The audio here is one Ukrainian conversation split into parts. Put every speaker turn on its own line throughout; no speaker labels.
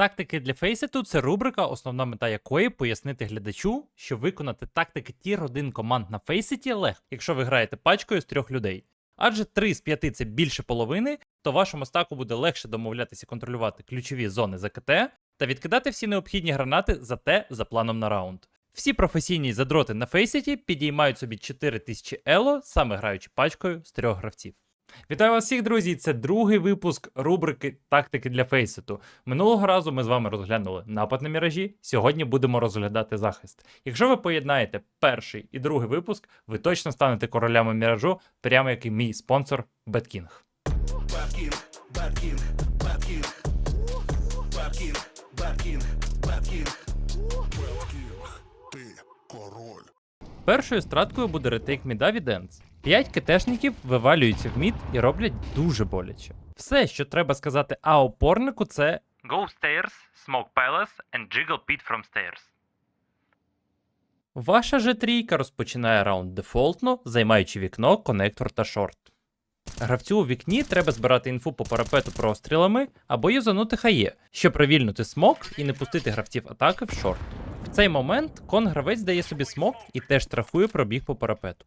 Тактики для фейситу це рубрика, основна мета якої пояснити глядачу, що виконати тактики тір 1 команд на фейситі легко, якщо ви граєте пачкою з трьох людей. Адже 3 з 5 це більше половини, то вашому стаку буде легше домовлятися контролювати ключові зони за КТ та відкидати всі необхідні гранати за те за планом на раунд. Всі професійні задроти на фейситі підіймають собі 4000 ело, саме граючи пачкою з трьох гравців. Вітаю вас всіх, друзі! Це другий випуск рубрики Тактики для фейситу. Минулого разу ми з вами розглянули напад на міражі. Сьогодні будемо розглядати захист. Якщо ви поєднаєте перший і другий випуск, ви точно станете королями міражу, прямо як і мій спонсор
King, Bad King. Bad King, ти король.
Першою страткою буде ретейк міда від. П'ять КТшників вивалюються в мід і роблять дуже боляче. Все, що треба сказати А опорнику, це Go stairs, smoke palace and jiggle pit from stairs. Ваша же трійка розпочинає раунд дефолтно, займаючи вікно, конектор та шорт. Гравцю у вікні треба збирати інфу по парапету прострілами або юзанути хає, щоб провільнити смок і не пустити гравців атаки в шорт. В цей момент кон гравець дає собі смок і теж страхує пробіг по парапету.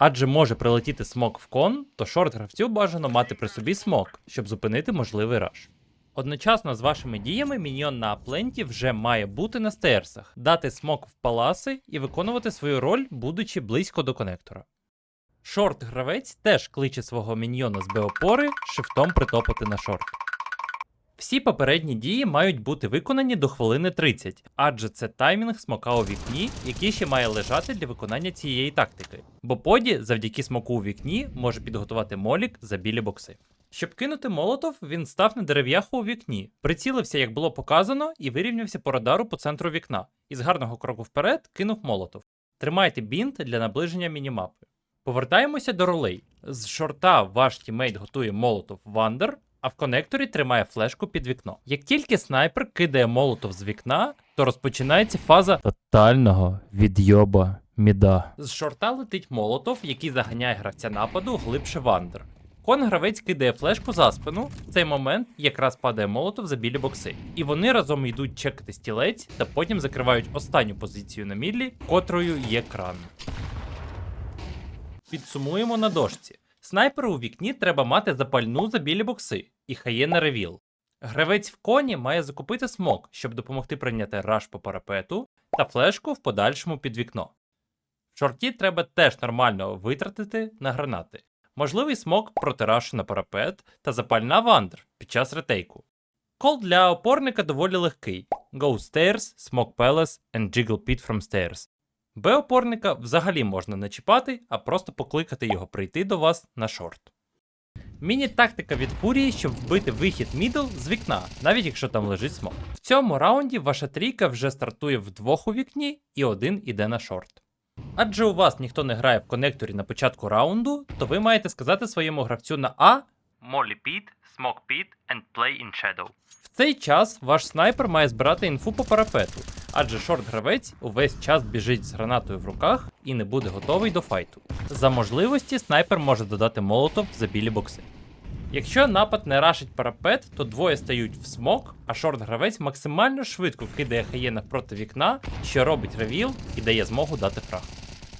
Адже може прилетіти смок в кон, то шорт гравцю бажано мати при собі смок, щоб зупинити можливий раш. Одночасно з вашими діями міньйон на апленті вже має бути на стейрсах, дати смок в паласи і виконувати свою роль, будучи близько до конектора. Шорт гравець теж кличе свого міньйона з Беопори шифтом притопати на шорт. Всі попередні дії мають бути виконані до хвилини 30, адже це таймінг смока у вікні, який ще має лежати для виконання цієї тактики. Бо поді, завдяки смоку у вікні, може підготувати молік за білі бокси. Щоб кинути молотов, він став на дерев'яху у вікні, прицілився, як було показано, і вирівнявся по радару по центру вікна. І з гарного кроку вперед кинув молотов. Тримайте бінт для наближення мінімапи. Повертаємося до ролей. З шорта ваш тімейт готує молотов вандер, а в конекторі тримає флешку під вікно. Як тільки снайпер кидає молотов з вікна, то розпочинається фаза тотального відйоба міда. З шорта летить молотов, який заганяє гравця нападу глибше вандер. Кон гравець кидає флешку за спину. В цей момент якраз падає молотов за білі бокси. І вони разом йдуть чекати стілець та потім закривають останню позицію на мідлі, котрою є кран. Підсумуємо на дошці. Снайперу у вікні треба мати запальну за білі бокси і хаєна ревіл. Гравець в коні має закупити смок, щоб допомогти прийняти раш по парапету та флешку в подальшому під вікно. В шорті треба теж нормально витратити на гранати. Можливий смок проти рашу на парапет та запальна вандер під час ретейку. Кол для опорника доволі легкий: Go stairs, smoke palace and jiggle pit from stairs. Б опорника взагалі можна не чіпати, а просто покликати його прийти до вас на шорт. Міні-тактика від фурії, щоб вбити вихід мідл з вікна, навіть якщо там лежить смок. В цьому раунді ваша трійка вже стартує вдвох у вікні і один іде на шорт. Адже у вас ніхто не грає в конекторі на початку раунду, то ви маєте сказати своєму гравцю на А Molly Pit, Smoke Pit and Play in Shadow. В цей час ваш снайпер має збирати інфу по парапету, адже шорт-гравець увесь час біжить з гранатою в руках і не буде готовий до файту. За можливості снайпер може додати молотов за білі бокси. Якщо напад не рашить парапет, то двоє стають в смок, а шорт-гравець максимально швидко кидає хаєна проти вікна, що робить ревіл і дає змогу дати фраг.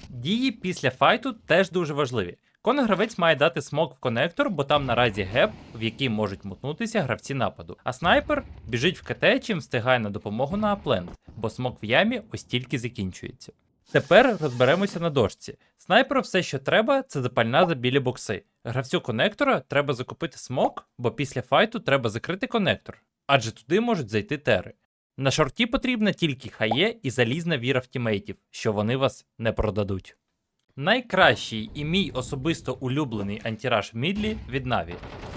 Дії після файту теж дуже важливі. Конегравець має дати смок в конектор, бо там наразі геп, в який можуть мутнутися гравці нападу. А снайпер біжить в КТ, чим встигає на допомогу на аплент, бо смок в ямі ось тільки закінчується. Тепер розберемося на дошці. Снайперу все, що треба, це запальна за білі бокси. Гравцю конектора треба закупити смок, бо після файту треба закрити конектор, адже туди можуть зайти тери. На шорті потрібна тільки хає і залізна віра в тімейтів, що вони вас не продадуть. Найкращий і мій особисто улюблений антираж мідлі від Наві.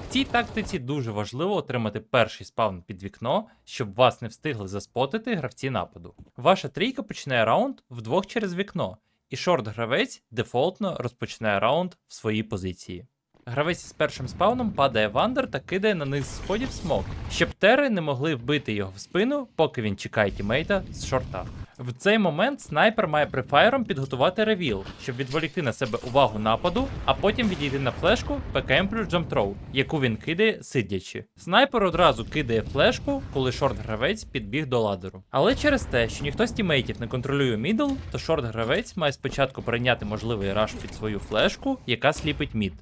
В цій тактиці дуже важливо отримати перший спавн під вікно, щоб вас не встигли заспотити гравці нападу. Ваша трійка починає раунд вдвох через вікно, і шорт-гравець дефолтно розпочинає раунд в своїй позиції. Гравець з першим спавном падає в андер та кидає на низ сходів смок, щоб тери не могли вбити його в спину, поки він чекає тімейта з шорта. В цей момент снайпер має префайром підготувати ревіл, щоб відволікти на себе увагу нападу, а потім відійти на флешку ПКМ плюс джамптроу, яку він кидає сидячи. Снайпер одразу кидає флешку, коли шорт-гравець підбіг до ладеру. Але через те, що ніхто з тімейтів не контролює мідл, то шорт-гравець має спочатку прийняти можливий раш під свою флешку, яка сліпить мід.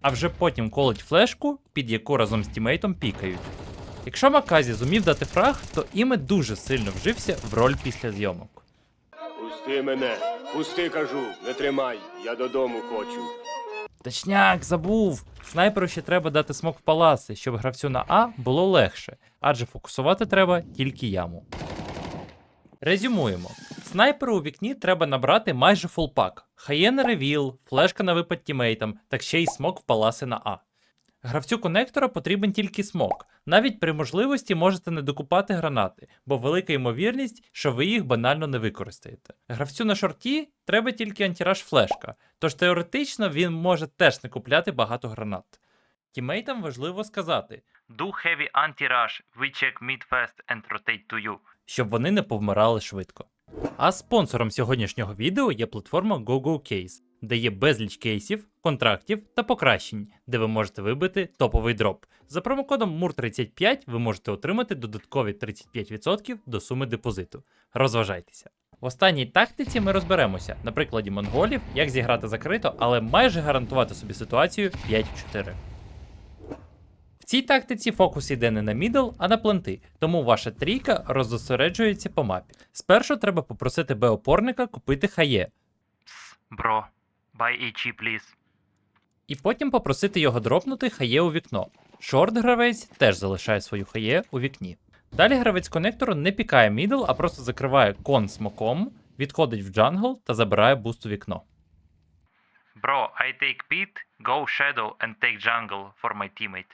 А вже потім колить флешку, під яку разом з тімейтом пікають. Якщо Маказі зумів дати фраг, то іме дуже сильно вжився в роль після зйомок.
Пусти мене, пусти, кажу, не тримай, я додому хочу.
Точняк, забув! Снайперу ще треба дати смок в паласи, щоб гравцю на А було легше, адже фокусувати треба тільки яму. Резюмуємо. Снайперу у вікні треба набрати майже фулпак. Хаєна ревіл, флешка на випад тімейтам, так ще й смок в паласи на А. Гравцю конектора потрібен тільки смок. Навіть при можливості можете не докупати гранати, бо велика ймовірність, що ви їх банально не використаєте. Гравцю на шорті треба тільки антираж флешка, тож теоретично він може теж не купляти багато гранат. Тімейтам важливо сказати Do heavy anti-rush, we check mid fast and rotate to you, щоб вони не повмирали швидко. А спонсором сьогоднішнього відео є платформа GoGoCase, де є безліч кейсів, контрактів та покращень, де ви можете вибити топовий дроп. За промокодом MUR35 ви можете отримати додаткові 35% до суми депозиту. Розважайтеся. В останній тактиці ми розберемося на прикладі монголів, як зіграти закрито, але майже гарантувати собі ситуацію 5 в 4. В цій тактиці фокус йде не на мідл, а на планти, тому ваша трійка роззосереджується по мапі. Спершу треба попросити Б-опорника купити хає. Бро, buy HE, please. І потім попросити його дропнути хає у вікно. Шорт гравець теж залишає свою хає у вікні. Далі гравець конектору не пікає мідл, а просто закриває кон смоком, відходить в джангл та забирає буст у вікно. Bro, I take pit, go shadow and take jungle for my teammate.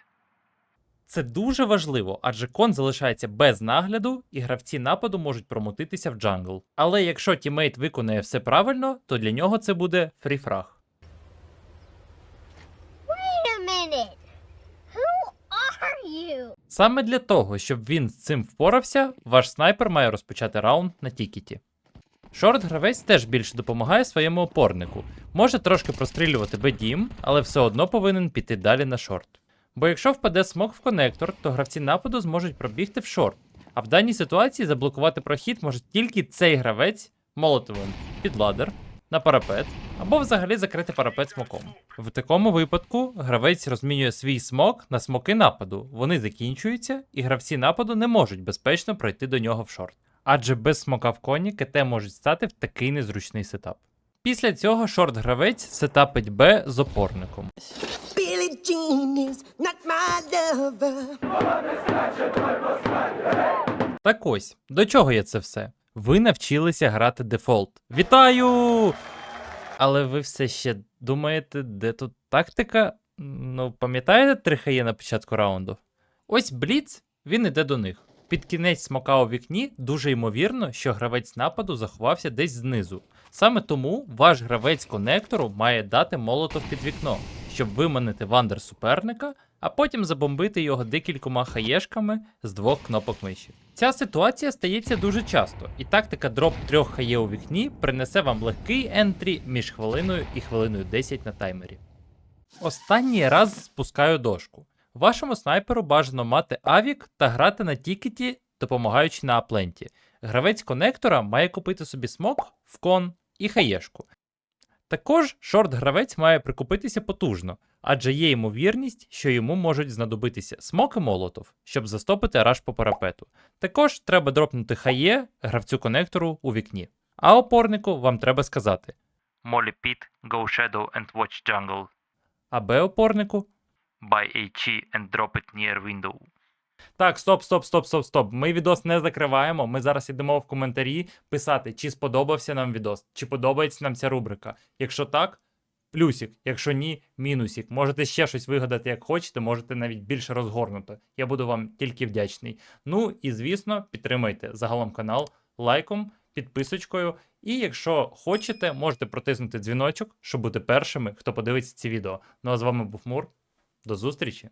Це дуже важливо, адже кон залишається без нагляду, і гравці нападу можуть промотитися в джангл. Але якщо тімейт виконає все правильно, то для нього це буде фріфраг. Саме для того, щоб він з цим впорався, ваш снайпер має розпочати раунд на тікеті. Шорт гравець теж більше допомагає своєму опорнику. Може трошки прострілювати бедім, але все одно повинен піти далі на шорт. Бо якщо впаде смок в конектор, то гравці нападу зможуть пробігти в шорт. А в даній ситуації заблокувати прохід може тільки цей гравець молотовим під ладер, на парапет або взагалі закрити парапет смоком. В такому випадку гравець розмінює свій смок на смоки нападу. Вони закінчуються, і гравці нападу не можуть безпечно пройти до нього в шорт. Адже без смока в коні КТ можуть стати в такий незручний сетап. Після цього шорт-гравець сетапить Б з опорником. Так ось, до чого я це все? Ви навчилися грати дефолт. Вітаю! Але ви все ще думаєте, де тут тактика? Ну, пам'ятаєте три хає на початку раунду? Ось Бліц, він іде до них. Під кінець смока у вікні дуже ймовірно, що гравець нападу заховався десь знизу. Саме тому ваш гравець конектору має дати молотов під вікно, щоб виманити вандер суперника, а потім забомбити його декількома хаєшками з двох кнопок миші. Ця ситуація стається дуже часто, і тактика дроп трьох хає у вікні принесе вам легкий ентрі між хвилиною і хвилиною 10 на таймері. Останній раз спускаю дошку. Вашому снайперу бажано мати авік та грати на тікеті, допомагаючи на апленті. Гравець конектора має купити собі смок, вкон і хаєшку. Також шорт-гравець має прикупитися потужно, адже є ймовірність, що йому можуть знадобитися смок і молотов, щоб застопити раш по парапету. Також треба дропнути хає гравцю конектору у вікні. А опорнику вам треба сказати: Molly Pit, go shadow and watch jungle. А Б опорнику Buy HE and drop it near window. Так, стоп, стоп, стоп, стоп, стоп. Ми відос не закриваємо. Ми зараз йдемо в коментарі писати, чи сподобався нам відос, чи подобається нам ця рубрика. Якщо так, плюсик. Якщо ні, мінусик. Можете ще щось вигадати, як хочете, можете навіть більше розгорнути. Я буду вам тільки вдячний. Ну і звісно, підтримайте загалом канал лайком, підписочкою. І якщо хочете, можете протиснути дзвіночок, щоб бути першими, хто подивиться ці відео. Ну а з вами був Мур. До зустрічі!